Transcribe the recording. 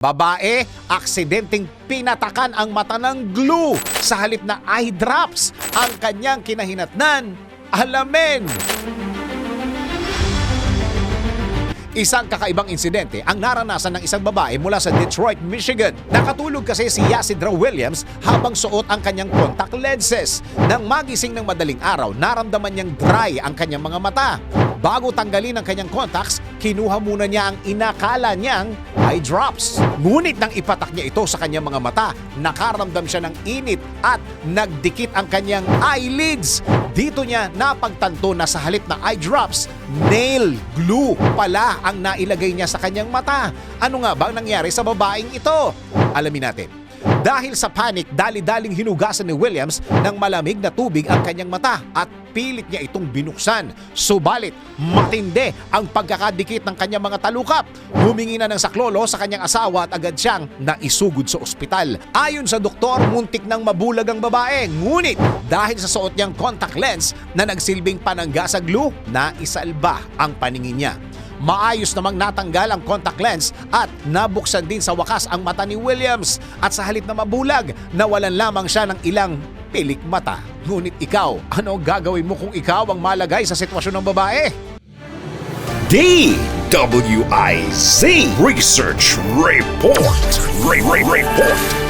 Babae, aksidenteng pinatakan ang mata ng glue sa halip na eye drops ang kanyang kinahinatnan. Alamin! Isang kakaibang insidente ang naranasan ng isang babae mula sa Detroit, Michigan. Nakatulog kasi si Yasidra Williams habang suot ang kanyang contact lenses. Nang magising ng madaling araw, naramdaman niyang dry ang kanyang mga mata. Bago tanggalin ang kanyang contacts, kinuha muna niya ang inakala niyang eye drops. Ngunit nang ipatak niya ito sa kanyang mga mata, nakaramdam siya ng init at nagdikit ang kanyang eyelids. Dito niya napagtanto na sa halip na eye drops, nail glue pala ang nailagay niya sa kanyang mata. Ano nga ba ang nangyari sa babaeng ito? Alamin natin. Dahil sa panic, dali-daling hinugasan ni Williams ng malamig na tubig ang kanyang mata at pilit niya itong binuksan. Subalit, matindi ang pagkakadikit ng kanyang mga talukap. Humingi na ng saklolo sa kanyang asawa at agad siyang naisugod sa ospital. Ayon sa doktor, muntik ng mabulag ang babae. Ngunit dahil sa suot niyang contact lens na nagsilbing panangga sa glue, naisalba ang paningin niya. Maayos namang natanggal ang contact lens at nabuksan din sa wakas ang mata ni Williams at sa halip na mabulag, nawalan lamang siya ng ilang pilik mata. Ngunit ikaw, ano gagawin mo kung ikaw ang malagay sa sitwasyon ng babae? DWIZ Research Report. Re- Re- Report.